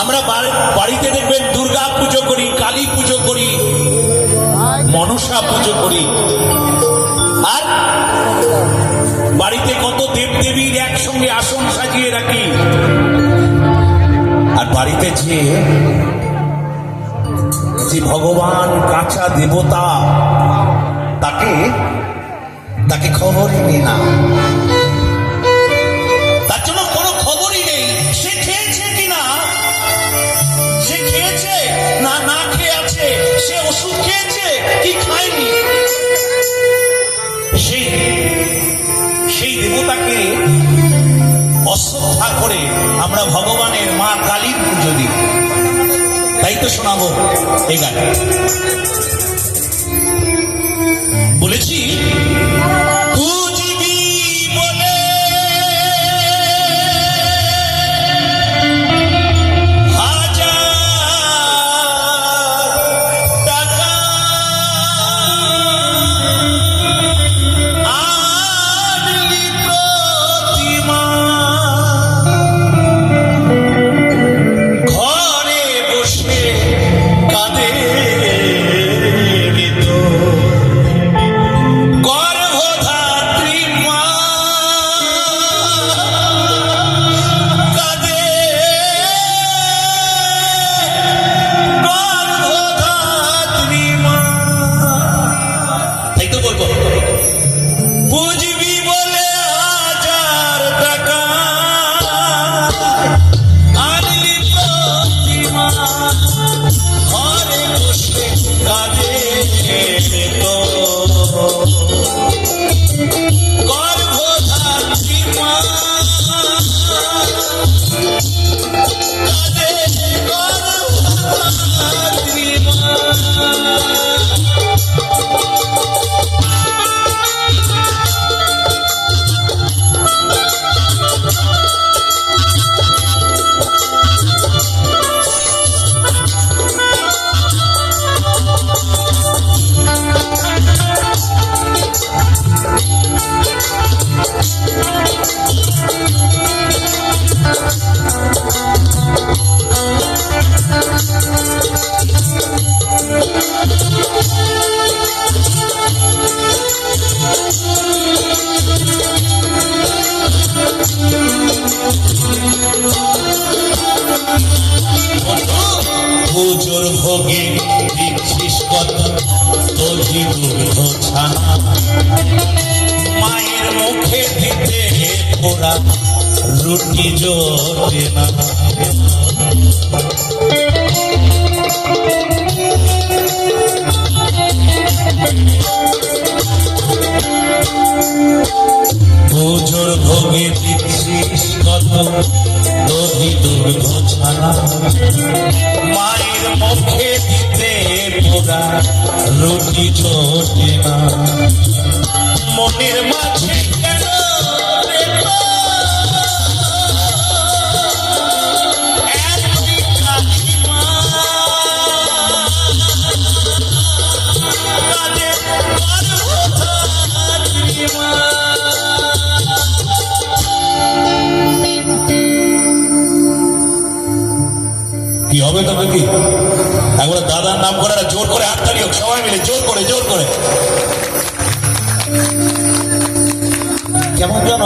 আমরা বাড়িতে দেখবেন দুর্গা পুজো করি, কালী পুজো করি, মনসা পুজো করি। আর বাড়িতে কত দেব দেবীর একসঙ্গে আসন সাজিয়ে রাখি। আর বাড়িতে যে যে ভগবান কাঁচা দেবতা, তাকে তাকে খবরই নেই না। ওষুধ খেয়েছে, কি খায়নি? সেই সেই দেবতাকে অশ্রদ্ধা করে আমরা ভগবানের মা কালীর পুজো দিই। তাই তো শোনাবো এই গান। ভোগে দিচ্ছিস কত দধি দুগ্ধ ছানা মায়ের মুখে দিতে পোড়া রুটি জোটে না পুজোর ভোগে দিচ্ছিস কত দধি ছানা রুটি ছোটে মনের মাঝে। কি হবে তবে কি? একবার দাদার নাম করে জোর করে হাততালি হোক সবাই মিলে জোর করে জোর করে। কেমন যেন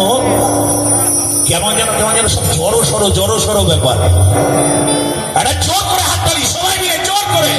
কেমন যেন কেমন যেন সব জড়ো সরো জড়ো সরো ব্যাপার। একটা জোর করে হাততালি সবাই মিলে জোর করে।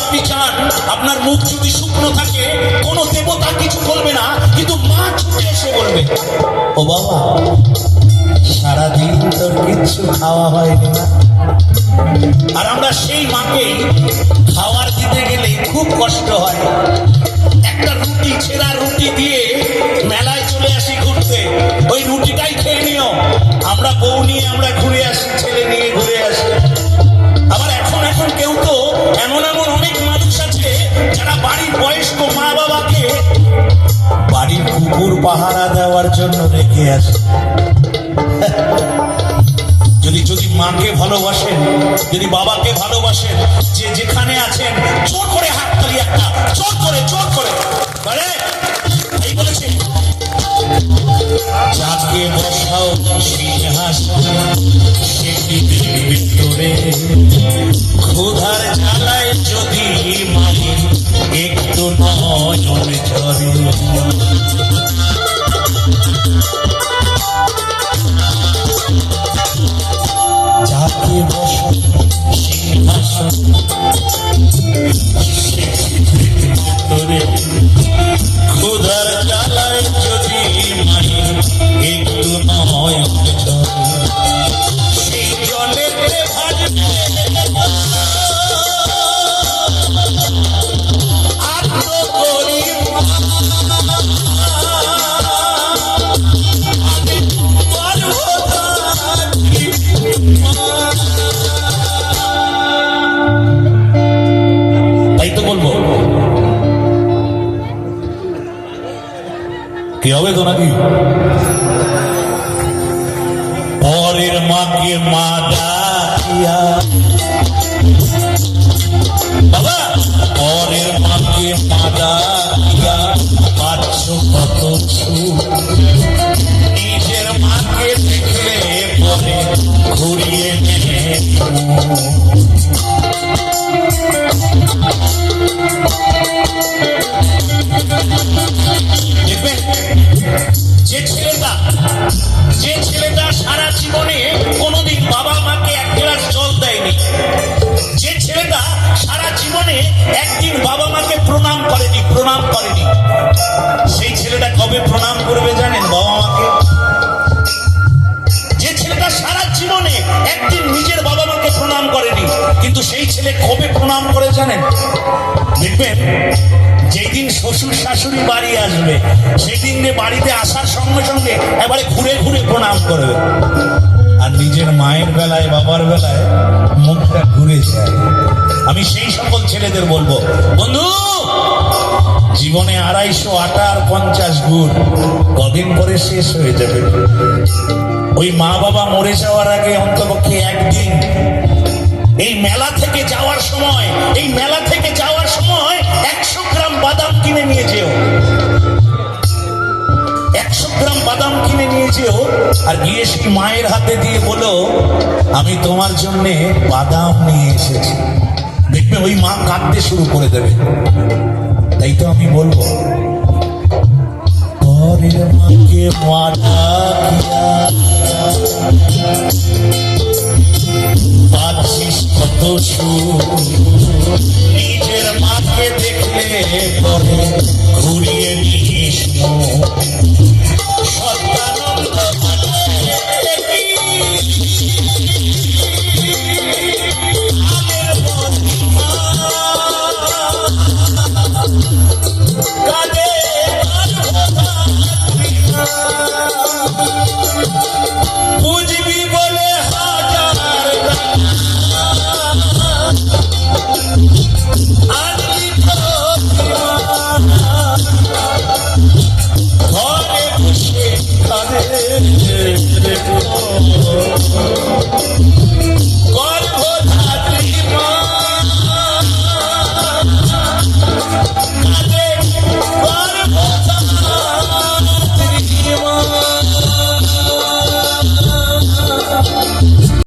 আপনি চান আপনার মুখ যদি শুকনো থাকে, কোনো দেবতা কিছু বলবে না, কিন্তু মা ছুটে এসে বলবে, ও বাবা, সারাদিন তোর কিচ্ছু খাওয়া হয় না। আর আমরা সেই মাকে খাওয়ার দিতে গেলে খুব কষ্ট হয়। দেওয়ার জন্য রেখে আসে। যদি যদি মাকে ভালোবাসেন, যদি বাবাকে ভালোবাসেন, যে যেখানে আছেন, জোর করে হাত তালি একটা, জোর করে জোর করে। যাকে বসাও সিংহাসন সে দিন ভিতরে ক্ষুধার হবে নাকি? পরের মাকে মা ডাকিয়া জীবনে একদিন বাবা মাকে প্রণাম করেনি প্রণাম করেনি। সেই ছেলেটা কবে প্রণাম করবে জানেন বাবা মাকে? যে ছেলেটা সারা জীবনে একদিন নিজের বাবা মাকে প্রণাম করেনি, কিন্তু সেই ছেলে কবে প্রণাম করে জানেন? দেখবেন, যেদিন শ্বশুর শাশুড়ি বাড়ি আসবে, সেদিন বাড়িতে আসার সঙ্গে সঙ্গে এবারে ঘুরে ঘুরে প্রণাম করবে। আর নিজের মায়ের বেলায়, বাবার বেলায় মুখটা ঘুরে যায়। আমি সেই সকল ছেলেদের বলব, বন্ধু, জীবনে আড়াইশো আটা আর পঞ্চাশ গুণ কদিন পরে শেষ হয়ে যাবে। ওই মা বাবা মরে যাওয়ার আগে অন্তপক্ষে একদিন এই মেলা থেকে যাওয়ার সময়, এই মেলা থেকে যাওয়ার সময় একশো গ্রাম বাদাম কিনে নিয়ে যেও। একশো গ্রাম বাদাম কিনে নিয়ে যেও আর গিয়ে সেই মায়ের হাতে দিয়ে বলো, আমি তোমার জন্যে বাদাম নিয়ে এসেছি। দেখবে ওই মা কাঁদতে শুরু করে দেবে। তাই তো আমি বলব, পরের মাকে মা পাচ্ছিস কত নিজের মাকে দেখলে পরে ঘুরিয়ে নিস